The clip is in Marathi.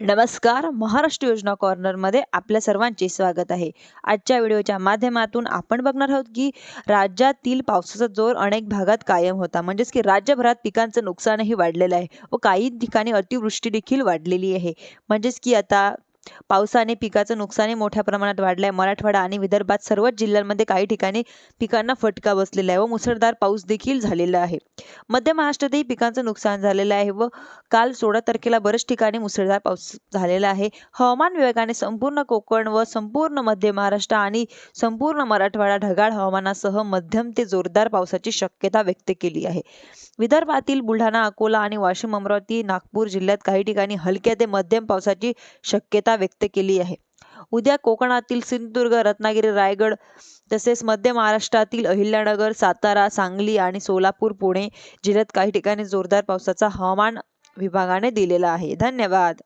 नमस्कार महाराष्ट्र योजना कॉर्नरमध्ये आपल्या सर्वांचे स्वागत आहे. आजच्या व्हिडिओच्या माध्यमातून आपण बघणार आहोत की राज्यातील पावसाचा जोर अनेक भागात कायम होता. म्हणजेच की राज्यभरात पिकांचं नुकसानही वाढलेलं आहे व काही ठिकाणी अतिवृष्टी देखील वाढलेली आहे. म्हणजेच की आता पावसाने पिकाचं नुकसानही मोठ्या प्रमाणात वाढलं आहे मराठवाडा आणि विदर्भात सर्वच जिल्ह्यांमध्ये काही ठिकाणी पिकांना फटका बसलेला आहे व मुसळधार पाऊस देखील झालेला आहे. मध्य महाराष्ट्रातही पिकांचं नुकसान झालेलं आहे व काल सोळा तारखेला बरेच ठिकाणी मुसळधार पाऊस झालेला आहे. हवामान विभागाने संपूर्ण कोकण व संपूर्ण मध्य महाराष्ट्र आणि संपूर्ण मराठवाडा ढगाळ हवामानासह मध्यम ते जोरदार पावसाची शक्यता व्यक्त केली आहे. विदर्भातील बुलढाणा अकोला आणि वाशिम अमरावती नागपूर जिल्ह्यात काही ठिकाणी हलक्या ते मध्यम पावसाची शक्यता व्यक्त केली आहे. उद्या कोकणातील सिंधुदुर्ग रत्नागिरी रायगड तसेच मध्य महाराष्ट्रातील अहिल्यानगर सातारा सांगली आणि सोलापूर पुणे जिल्ह्यात काही ठिकाणी जोरदार पावसाचा हवामान विभागाने दिलेला आहे. धन्यवाद.